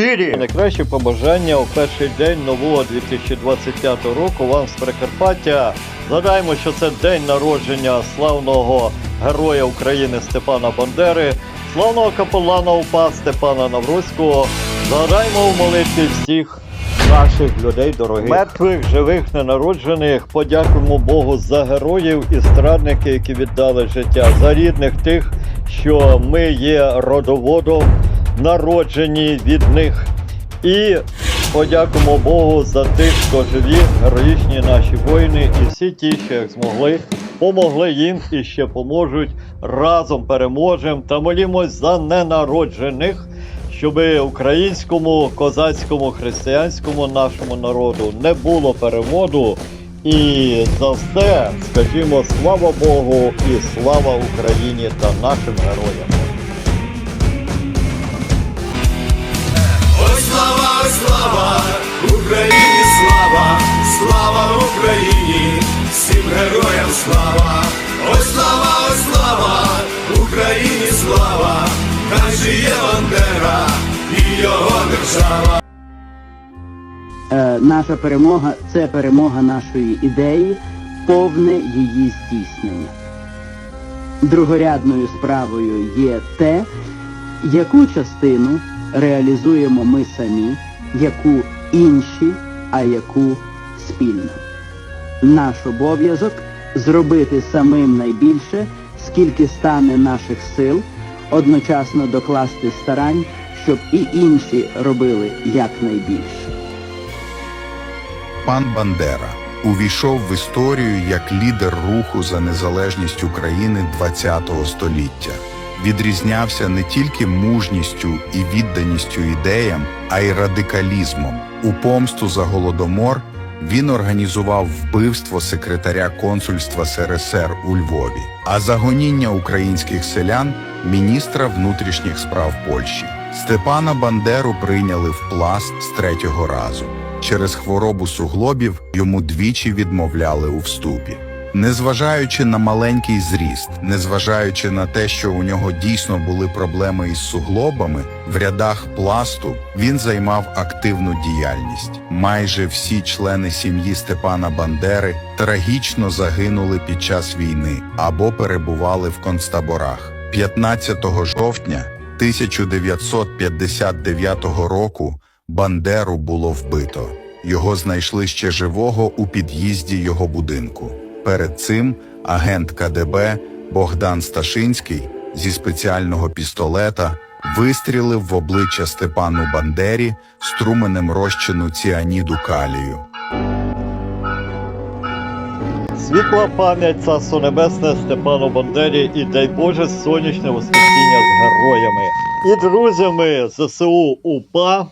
щирі. Найкращі побажання у перший день нового 2025 року вам з Прикарпаття. Згадаємо, що це день народження славного героя України Степана Бандери, славного капелана УПА Степана Навруцького. Згадаймо у молитві всіх наших людей дорогих. Мертвих, живих, ненароджених. Подякуємо Богу за героїв і страдників, які віддали життя, за рідних тих, що ми є родоводом, народжені від них. І подякуємо Богу за тих, хто живі, героїчні наші воїни, і всі ті, що як змогли, помогли їм і ще поможуть. Разом переможемо та молімось за ненароджених, щоб українському, козацькому, християнському нашому народу не було переводу. І за все скажімо слава Богу і слава Україні та нашим героям. Слава, Україні слава, слава Україні, всім героям слава, ой, слава, ой, слава, Україні слава, хай жиє Бандера і його держава. Е, наша перемога це перемога нашої ідеї, повне її здійснення. Другорядною справою є те, яку частину реалізуємо ми самі, яку інші, а яку спільно. Наш обов'язок зробити самим найбільше, скільки стане наших сил, одночасно докласти старань, щоб і інші робили якнайбільше. Пан Бандера увійшов в історію як лідер руху за незалежність України ХХ століття. Відрізнявся не тільки мужністю і відданістю ідеям, а й радикалізмом. У помсту за голодомор він організував вбивство секретаря консульства СРСР у Львові, а за гоніння українських селян міністра внутрішніх справ Польщі. Степана Бандеру прийняли в пласт з третього разу. Через хворобу суглобів йому двічі відмовляли у вступі. Незважаючи на маленький зріст, незважаючи на те, що у нього дійсно були проблеми із суглобами, в рядах пласту він займав активну діяльність. Майже всі члени сім'ї Степана Бандери трагічно загинули під час війни або перебували в концтаборах. 15 жовтня 1959 року Бандеру було вбито. Його знайшли ще живого у під'їзді його будинку. Перед цим агент КДБ Богдан Сташинський зі спеціального пістолета вистрілив в обличчя Степану Бандері струменем розчину ціаніду калію. Світла пам'ять Царство Небесне Степану Бандері і дай Боже сонячне воскресіння з героями і друзями ЗСУ УПА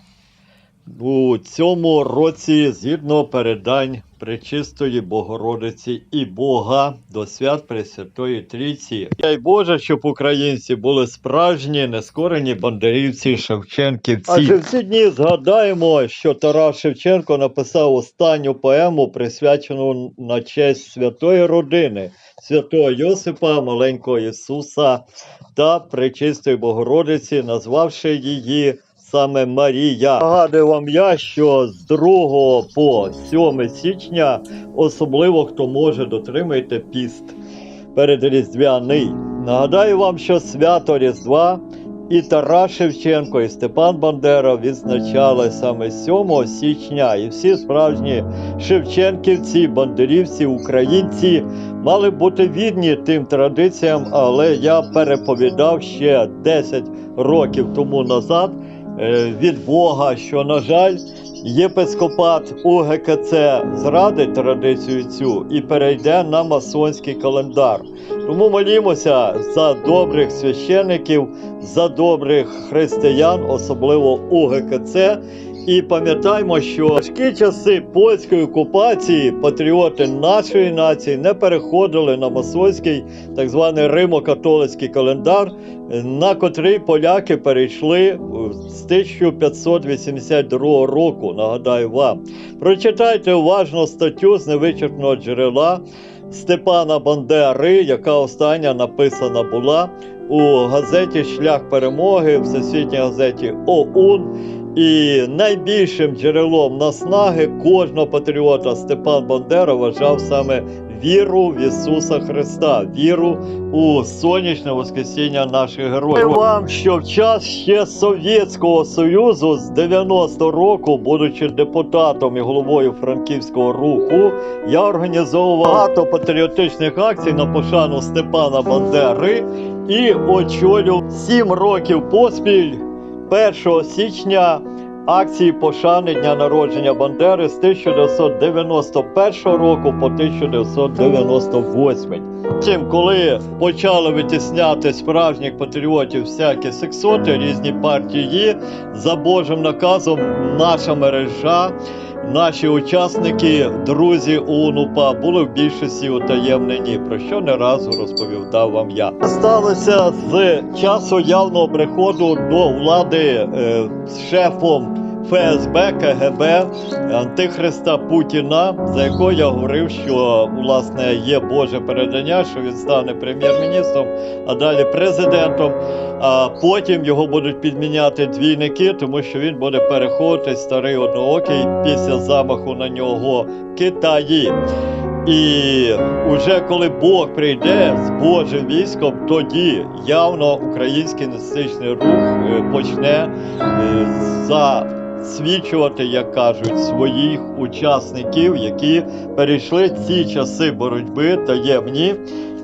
у цьому році згідно передань Пречистої Богородиці і Бога до свят Пресвятої Трійці. Дай Боже, щоб українці були справжні, нескорені бандерівці, шевченківці. Адже в ці дні згадаємо, що Тарас Шевченко написав останню поему, присвячену на честь святої родини, святого Йосипа, маленького Ісуса та Пречистої Богородиці, назвавши її саме Марія. Нагадую вам я, що з 2 по 7 січня, особливо хто може, дотримуйте піст передріздвяний. Нагадаю вам, що свято Різдва і Тарас Шевченко, і Степан Бандера відзначали саме 7 січня. І всі справжні шевченківці, бандерівці, українці мали бути відні тим традиціям, але я переповідав ще 10 років тому назад від Бога, що, на жаль, єпископат УГКЦ зрадить традицію цю і перейде на масонський календар. Тому молімося за добрих священиків, за добрих християн, особливо УГКЦ. І пам'ятаймо, що в важкі часи польської окупації патріоти нашої нації не переходили на масонський так званий римо-католицький календар, на котрий поляки перейшли з 1582 року. Нагадаю вам. Прочитайте уважно статтю з невичерпного джерела Степана Бандери, яка остання написана була у газеті Шлях перемоги, всесвітній газеті ОУН. І найбільшим джерелом наснаги кожного патріота Степан Бандера вважав саме віру в Ісуса Христа, віру у сонячне Воскресіння наших героїв. Вам, що в час ще Совєтського Союзу з 90 року, будучи депутатом і головою франківського руху, я організовував багато патріотичних акцій на пошану Степана Бандери і очолю 7 років поспіль 1 січня акції пошани дня народження Бандери з 1991 року по 1998. Тим, коли почали витісняти справжніх патріотів всякі сексоти, різні партії, за Божим наказом наша мережа, наші учасники, друзі УНУПА були в більшості утаємнені, про що не разу розповідав вам я. Сталося з часу явного приходу до влади е, шефом. ФСБ, КГБ, Антихриста Путіна, за якого я говорив, що власне є Боже передання, що він стане прем'єр-міністром, а далі президентом. А потім його будуть підміняти двійники, тому що він буде переходити старий одноокий після замаху на нього в Китаї. І уже коли Бог прийде з Божим військом, тоді явно український нацистичний рух е, почне е, засвідчувати, як кажуть, своїх учасників, які перейшли ці часи боротьби таємні.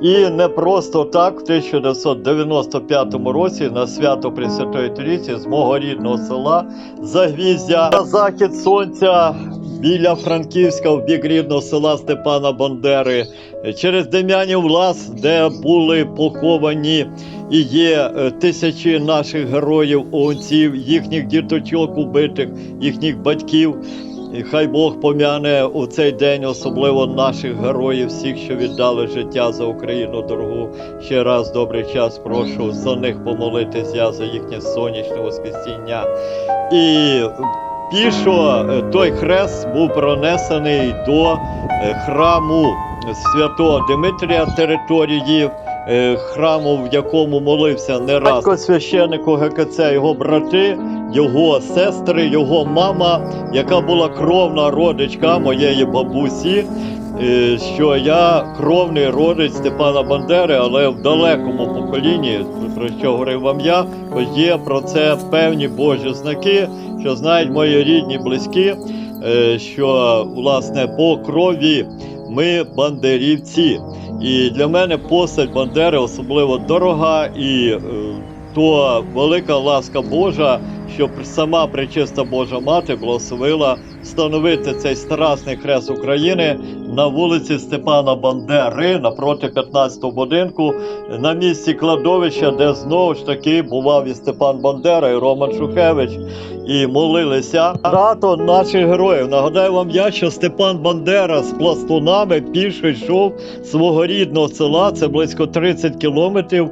І не просто так, в 1995 році на свято Пресвятої Трійці з мого рідного села Загвіздя на захід сонця біля Франківська в бік рідного села Степана Бандери через Дем'янів Лас, де були поховані і є е, тисячі наших героїв, онців, їхніх діточок убитих, їхніх батьків. І хай Бог пом'яне у цей день, особливо наших героїв, всіх, що віддали життя за Україну дорогу. Ще раз добрий час прошу за них помолитись я за їхнє сонячне воскресіння. І пішо е, той хрест був пронесений до е, храму святого Димитрія території. е, Храму, в якому молився не раз Батько священику ГКЦ, його брати, його сестри, його мама, яка була кровна родичка моєї бабусі, що я кровний родич Степана Бандери, але в далекому поколінні, про що говорив вам я, ось є про це певні Божі знаки, що знають мої рідні, близькі, е, що власне по крові ми бандерівці. І для мене постать Бандери особливо дорога і е, то велика ласка Божа, що сама пречиста Божа Мати благословила встановити цей страсний хрест України на вулиці Степана Бандери напроти 15-го будинку на місці кладовища, де знову ж таки бував і Степан Бандера, і Роман Шухевич, і молилися. Багато наших героїв. Нагадаю вам я, що Степан Бандера з пластунами пішо йшов свого рідного села, це близько 30 кілометрів.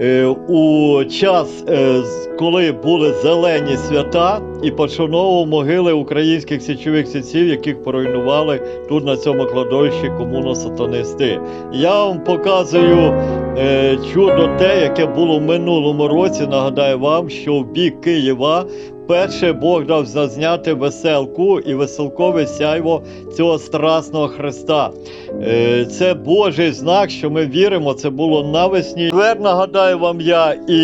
Е, У час, е, коли були зелені свята, і пошановував могили українських січових сітців, яких поруйнували тут на цьому кладовищі комуно-сатанисти. Я вам показую е, чудо те, яке було в минулому році. Нагадаю вам, що в бік Києва перше Бог дав зазняти веселку і веселкове сяйво цього страсного Христа. Е, Це Божий знак, що ми віримо. Це було навесні. Тепер нагадаю вам я, і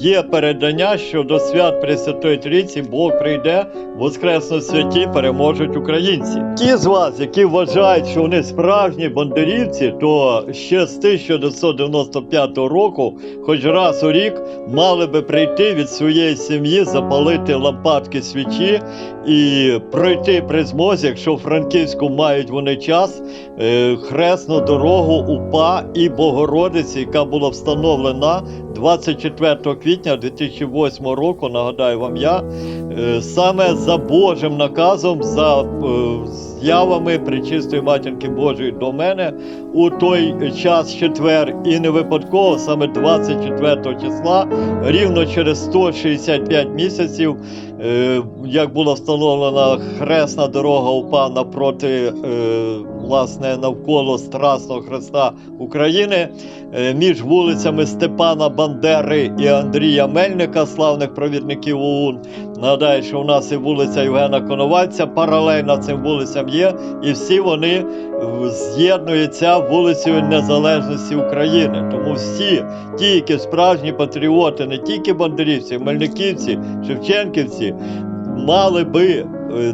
є передання, що до свят Пресвятої Трійці Бог прийде, воскресно святі переможуть українці. Ті з вас, які вважають, що вони справжні бандерівці, то ще з 1995 року, хоч раз у рік, мали би прийти від своєї сім'ї, запалити лампадки свічі і пройти при змозі, якщо в Франківську мають вони час, е, хресну дорогу УПА і Богородиці, яка була встановлена 24 квітня 2008 року. Нагадаю вам я, е, саме за Божим наказом, за е, з'явами Пречистої матінки Божої до мене у той час четвер, і не випадково саме 24 числа, рівно через 165 місяців, як була встановлена хресна дорога УПА напроти е, власне навколо Страсного Христа України е, між вулицями Степана Бандери і Андрія Мельника, славних провідників ОУН. Нагадаю, що у нас і вулиця Євгена Коновальця паралельно цим вулицям є, і всі вони з'єднуються вулицею Незалежності України. Тому всі ті, які справжні патріоти, не тільки бандерівці, мельниківці, шевченківці, мали би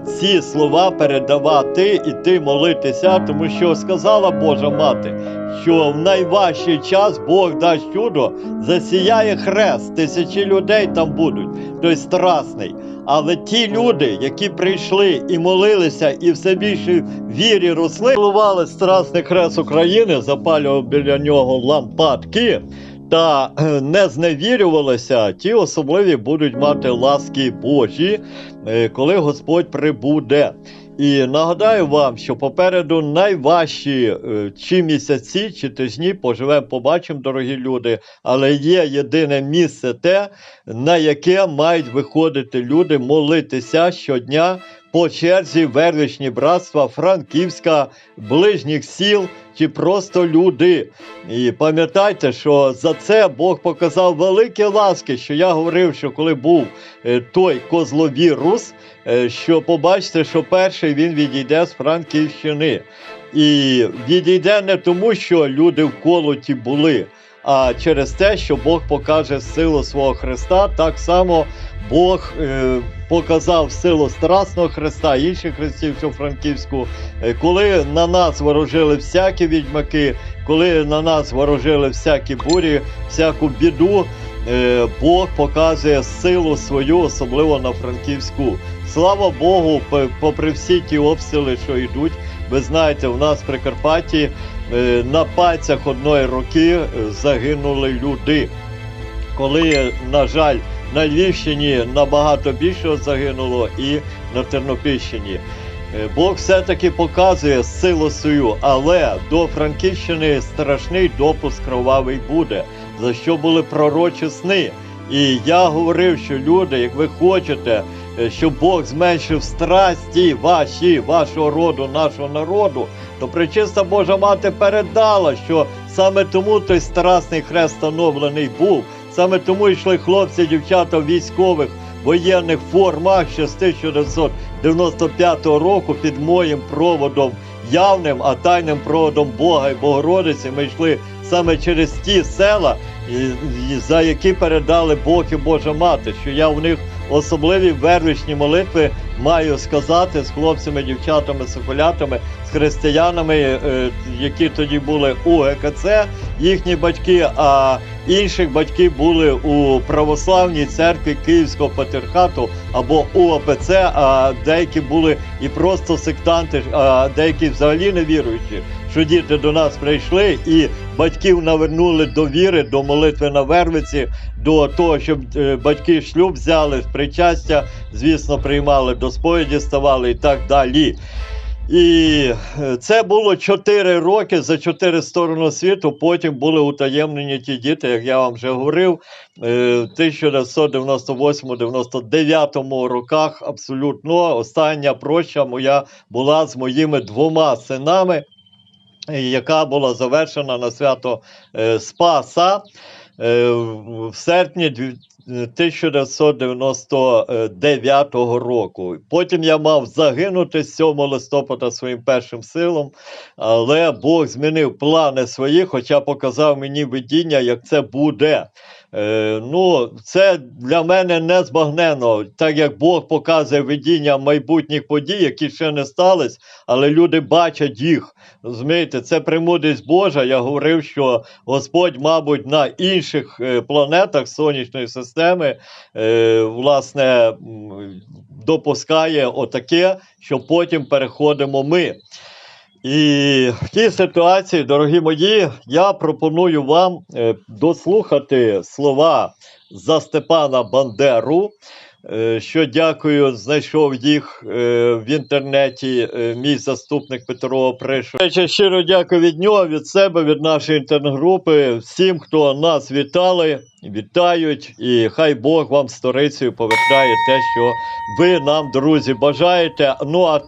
ці слова передавати, іти молитися, тому що сказала Божа мати, що в найважчий час Бог дасть чудо, засіяє хрест, тисячі людей там будуть, той страсний. Але ті люди, які прийшли і молилися, і все більше вірі росли, цілували страсний хрест України, запалював біля нього лампадки. Та е, не зневірювалися, ті особливі будуть мати ласки Божі, е, коли Господь прибуде. І нагадаю вам, що попереду найважчі е, чи місяці, чи тижні поживемо, побачимо, дорогі люди. Але є єдине місце те, на яке мають виходити люди молитися щодня по черзі вервичні братства, Франківська, ближніх сіл чи просто люди. І пам'ятайте, що за це Бог показав великі ласки, що я говорив, що коли був е, той козловірус, е, що побачите, що перший він відійде з Франківщини. І відійде не тому, що люди в колоті були, а через те, що Бог покаже силу свого Христа, так само Бог е, показав силу Страсного Христа, інших хрестів, що Франківську, е, коли на нас ворожили всякі відьмаки, коли на нас ворожили всякі бурі, всяку біду. е, Бог показує силу свою, особливо на Франківську. Слава Богу, попри всі ті обстріли, що йдуть, ви знаєте, у нас в Прикарпатті на пальцях одної руки е, загинули люди. Коли, на жаль, на Львівщині набагато більше загинуло і на Тернопільщині. Е, Бог все-таки показує силу свою, але до Франківщини страшний допуск кровавий буде, за що були пророчі сни. І я говорив, що люди, як ви хочете, е, щоб Бог зменшив страсті ваші, вашого роду, нашого народу, то причиста Божа мати передала, що саме тому той страсний хрест встановлений був. Саме тому йшли хлопці, дівчата військових воєнних формах ще з 1995 року під моїм проводом явним, а тайним проводом Бога і Богородиці. Ми йшли саме через ті села, за які передали Бог і Божа мати, що я в них особливі вервичні молитви маю сказати з хлопцями, дівчатами, соколятами, з християнами, е, які тоді були у ГКЦ, їхні батьки, а інших батьки були у православній церкві Київського патріархату або УОПЦ, а деякі були і просто сектанти, а деякі взагалі не віруючі, що діти до нас прийшли і батьків навернули до віри, до молитви на Вервиці, до того, щоб е, батьки шлюб взяли, причастя, звісно, приймали до сповіді, ставали і так далі. І е, це було 4 роки за 4 сторони світу. Потім були утаємнені ті діти, як я вам вже говорив, е, в 1998-99 роках абсолютно остання проща моя була з моїми двома синами, яка була завершена на свято е, Спаса е, в серпні дві- 1999 року. Потім я мав загинути 7 листопада своїм першим силом, але Бог змінив плани свої, хоча показав мені видіння, як це буде. Е, ну, це для мене незбагненно, так як Бог показує видіння майбутніх подій, які ще не стались, але люди бачать їх. Розумієте, це премудрість Божа. Я говорив, що Господь, мабуть, на інших е, планетах сонячної системи, е, власне, допускає отаке, що потім переходимо ми. І в тій ситуації, дорогі мої, я пропоную вам е, дослухати слова за Степана Бандеру. Е, Що дякую, знайшов їх е, в інтернеті. е, Мій заступник Петро Пришов. Я щиро дякую від нього, від себе, від нашої інтернет-групи, всім, хто нас вітали. вітають, і хай Бог вам сторицею повертає те, що ви нам, друзі, бажаєте. Ну а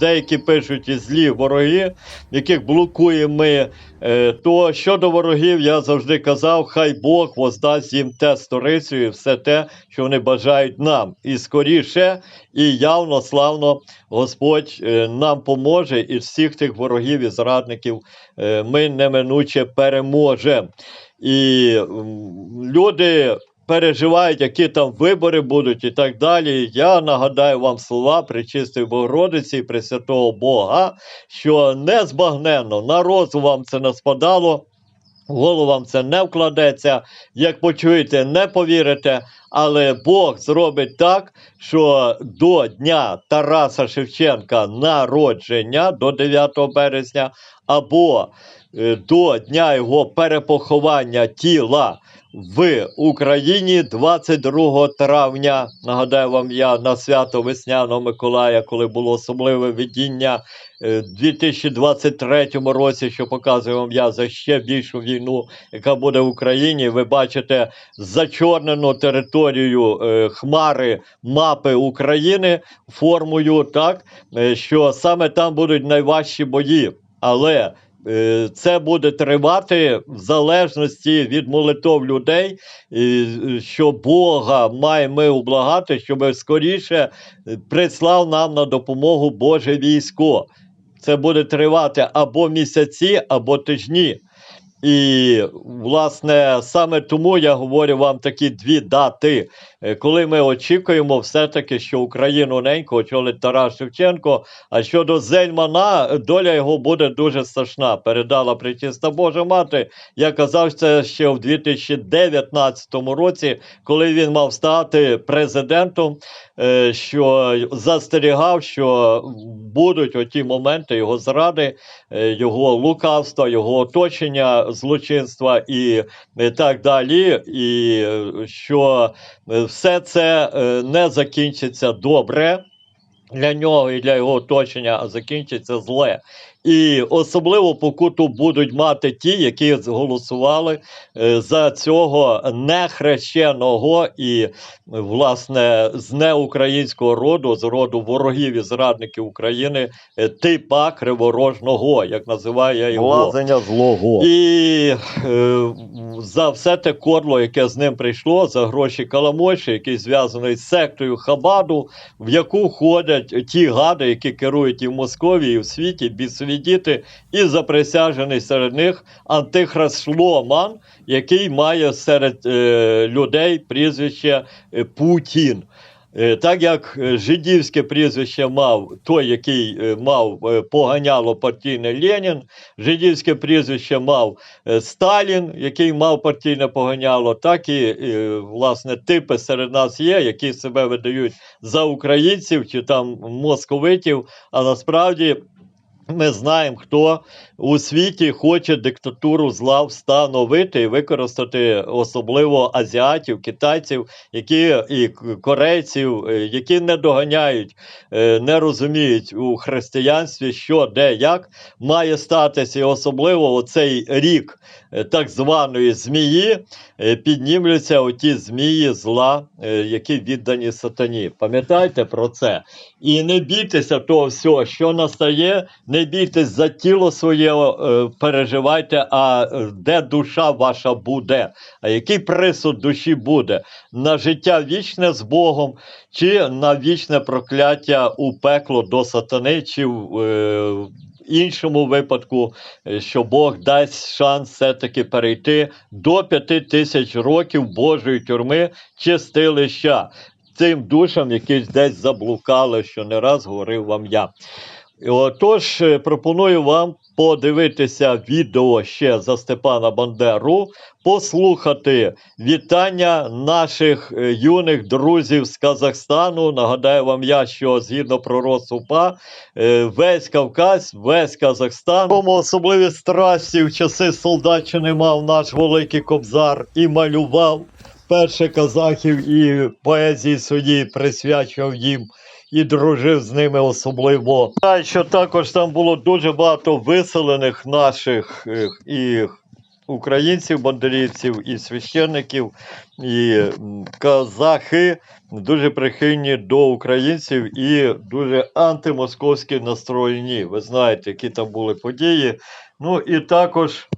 деякі пишуть і злі вороги, яких блокуємо ми. Е, то щодо ворогів, я завжди казав, хай Бог воздасть їм те сторицю і все те, що вони бажають нам. І скоріше, і явно, славно Господь е, нам поможе, і всіх тих ворогів і зрадників е, ми неминуче переможемо. І люди переживають, які там вибори будуть і так далі. Я нагадаю вам слова Пречистої Богородиці і Пресвятого Бога, що незбагненно на розум вам це не спадало. в Голову вам це не вкладеться, як почуєте, не повірите, але Бог зробить так, що до Дня Тараса Шевченка народження до 9 березня, або е, до дня його перепоховання тіла в Україні 22 травня. Нагадаю вам я на свято Весняного Миколая, коли було особливе видіння е, 2023 році, що показує вам я за ще більшу війну, яка буде в Україні. Ви бачите зачорнену територію е, хмари мапи України формою, так е, що саме там будуть найважчі бої. Але е, це буде тривати в залежності від молитов людей, що Бога маємо ми ублагати, щоб скоріше прислав нам на допомогу Боже військо. Це буде тривати або місяці, або тижні. І, власне, саме тому я говорю вам такі дві дати, е, коли ми очікуємо все-таки, що Україну ненько очолить Тарас Шевченко. А щодо Зельмана, доля його буде дуже страшна. Передала причиста Божа мати. Я казав це ще в 2019 році, коли він мав стати президентом, що застерігав, що будуть оті моменти його зради, е, його лукавства, його оточення злочинства і е, так далі. І е, що е, все це е, не закінчиться добре. Для нього і для його оточення закінчиться зле. І особливо покуту будуть мати ті, які голосували е, за цього нехрещеного і, власне, з неукраїнського роду, з роду ворогів і зрадників України, е, типа криворожного, як називає його. Лазення злого. І е, за все те кодло, яке з ним прийшло, за гроші Каламоші, який зв'язаний з сектою Хабаду, в яку входять ті гади, які керують і в Московії, і в світі, бісові діти, і заприсяжений серед них антихрист Шломан, який має серед е, людей прізвище е, Путін. Е, Так як е, жидівське прізвище мав той, який мав поганяло партійне Ленін, жидівське прізвище мав Сталін, який мав партійне поганяло, так і власне типи серед нас є, які себе видають за українців чи там московитів, а насправді. Ми знаємо, хто у світі хоче диктатуру зла встановити і використати особливо азіатів, китайців, які і корейців, е, які не доганяють, е, не розуміють у християнстві, що де як має статися, і особливо оцей рік е, так званої змії піднімляться оті змії зла, які віддані сатані. Пам'ятайте про це. І не бійтеся того всього, що настає, не бійтесь за тіло своє, е, переживайте, а де душа ваша буде, а який присуд душі буде? На життя вічне з Богом, чи на вічне прокляття у пекло до сатани, чи в е, іншому випадку, е, що Бог дасть шанс все-таки перейти до п'яти тисяч років Божої тюрми чистилища цим душам, які десь заблукали, що не раз говорив вам я. Отож, е, пропоную вам подивитися відео ще за Степана Бандеру, послухати вітання наших е, юних друзів з Казахстану. Нагадаю вам я, що згідно пророцтва е, весь Кавказ, весь Казахстан, тому особливі страсті в часи солдатчини мав наш великий кобзар і малював. Перше казахів і поезії своїй присвячував їм і дружив з ними особливо. Знаю, що також там було дуже багато виселених наших і українців, бандерівців, і священників, і казахи дуже прихильні до українців і дуже антимосковські настроєні. Ви знаєте, які там були події. Ну і також.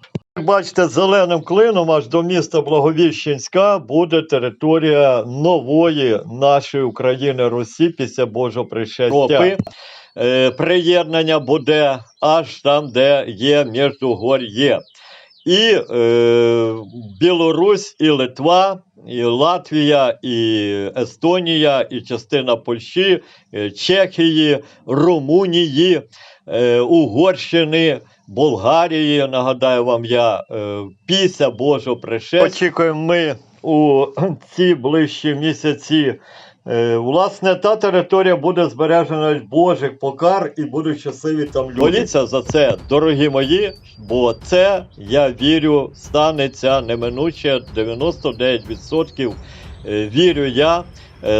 Бачите, зеленим клином аж до міста Благовіщенська буде територія нової нашої України Русі після Божого пришестя. Е, приєднання буде аж там, де є Міждугор'є. І е, Білорусь, і Литва, і Латвія, і Естонія, і частина Польщі, е, Чехії, Румунії, е, Угорщини, Болгарії, нагадаю вам я, е, після Божого пришестя. Очікуємо ми у ці ближчі місяці. Е, Власне, та територія буде збережена Божих покар і будуть щасливі там люди. Моліться за це, дорогі мої, бо це, я вірю, станеться неминуче 99% е, вірю я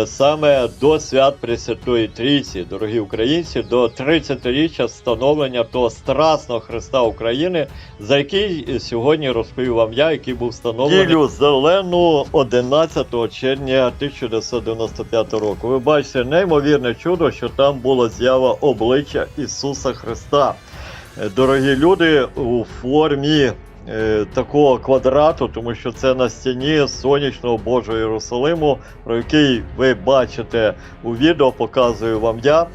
саме до свят Пресвятої Трійці, дорогі українці, до 30-річчя встановлення того страсного Христа України, за який сьогодні розповів вам я, який був встановлений Ділю зелену 11 червня 1995 року. Ви бачите неймовірне чудо, що там була з'ява обличчя Ісуса Христа. Е, Дорогі люди, у формі е, такого квадрату, тому що це на стіні сонячного Божого Єрусалиму, про який ви бачите у відео, показую вам я.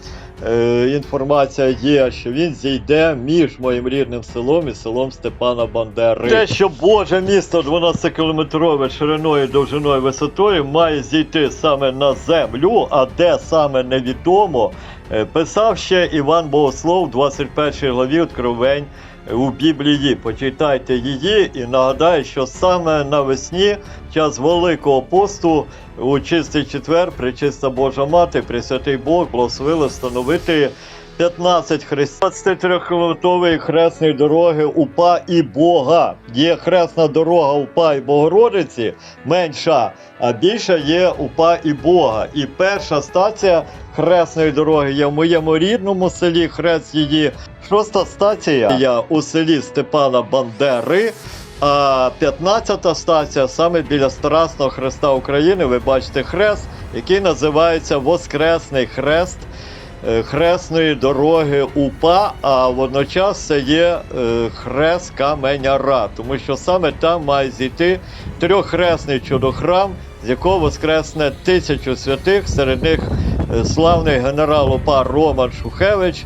Е, інформація є, що він зійде між моїм рідним селом і селом Степана Бандери. Те, що Боже місто 12-кілометрове шириною, довжиною, висотою має зійти саме на землю, а де саме невідомо, е, писав ще Іван Богослов 21 главі Откровень у Біблії. Почитайте її і нагадаю, що саме навесні, час Великого посту, у чистий четвер, пречиста Божа Мати, Пресвятий Бог благословили встановити 15 хрестів 23-кілометрової хресної дороги УПА і Бога. Є хресна дорога УПА і Богородиці менша, а більша є УПА і Бога. І перша стація хресної дороги є в моєму рідному селі. Хрест її шоста стація у селі Степана Бандери. А 15-та стація саме біля Страсного Хреста України. Ви бачите хрест, який називається Воскресний Хрест е, хресної дороги УПА, а водночас це є е, хрест Каменяра, тому що саме там має зійти трьоххресний чудохрам, з якого воскресне тисячу святих, серед них е, славний генерал УПА Роман Шухевич.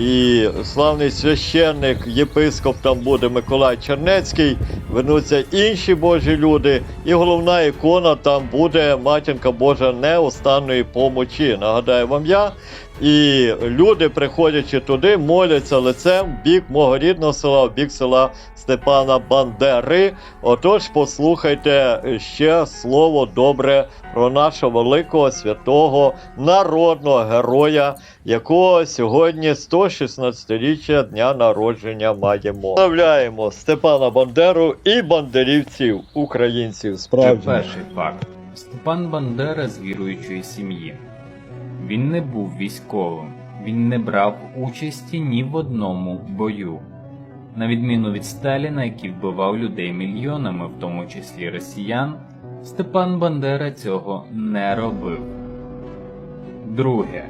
І славний священник, єпископ там буде Миколай Чернецький, вернуться інші Божі люди, і головна ікона там буде матінка Божа неостанної помочі. Нагадаю вам я. І люди, приходячи туди, моляться лицем бік мого рідного села, в бік села Степана Бандери. Отож, послухайте ще слово добре про нашого великого святого народного героя, якого сьогодні 116-річчя дня народження маємо. Славляємо Степана Бандеру і бандерівців, українців. Це перший факт. Степан Бандера з віруючої сім'ї. Він не був військовим, він не брав участі ні в одному бою. На відміну від Сталіна, який вбивав людей мільйонами, в тому числі росіян, Степан Бандера цього не робив. Друге.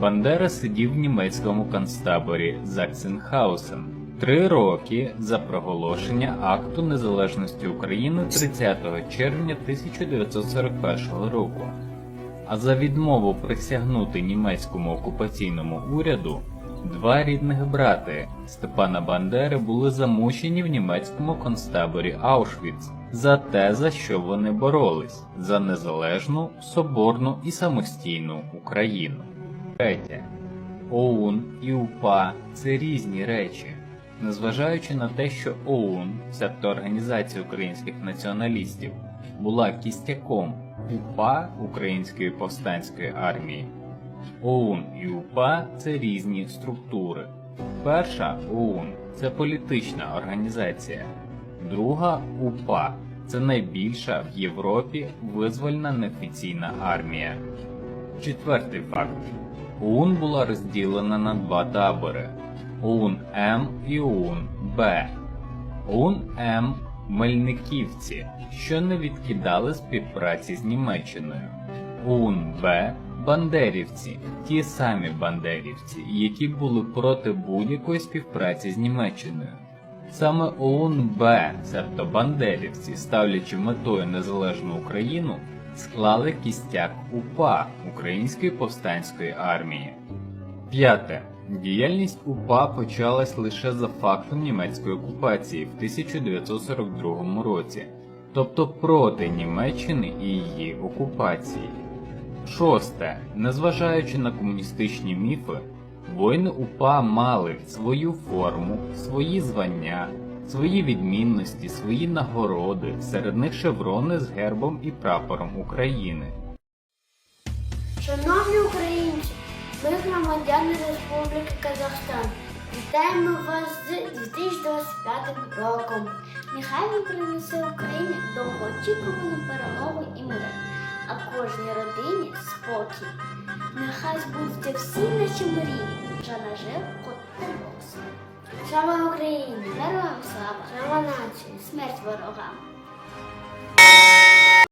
Бандера сидів в німецькому концтаборі Заксенхаусен три роки за проголошення акту незалежності України 30 червня 1941 року. А за відмову присягнути німецькому окупаційному уряду два рідних брати Степана Бандери були замучені в німецькому концтаборі Аушвіц за те, за що вони боролись за незалежну, соборну і самостійну Україну. Третє. ОУН і УПА це різні речі. Незважаючи на те, що ОУН, себто Організація українських націоналістів, була кістяком УПА Української повстанської армії, ОУН і УПА це різні структури. Перша ОУН це політична організація, друга УПА це найбільша в Європі визвольна неофіційна армія. Четвертий факт. ОУН була розділена на два табори ОУН М і ОУН Б. ОУН М Мельниківці, що не відкидали співпраці з Німеччиною. УНБ Бандерівці, ті самі бандерівці, які були проти будь-якої співпраці з Німеччиною. Саме ОУНБ, себто бандерівці, ставлячи метою незалежну Україну, склали кістяк УПА Української повстанської армії. П'яте. Діяльність УПА почалась лише за фактом німецької окупації в 1942 році, тобто проти Німеччини і її окупації. Шосте. Незважаючи на комуністичні міфи, воїни УПА мали свою форму, свої звання, свої відмінності, свої нагороди, серед них шеврони з гербом і прапором України. Шановні українці, ми громадяни Республіки Казахстан. Вітаємо вас з 2025 роком. Нехай він принесе Україні довгоочікувану перемогу і мир, а кожній родині спокій. Нехай збудуться всі наші мрії, що нажив кот Тербокс. Слава Україні! Героям слава! Слава нації! Смерть ворогам!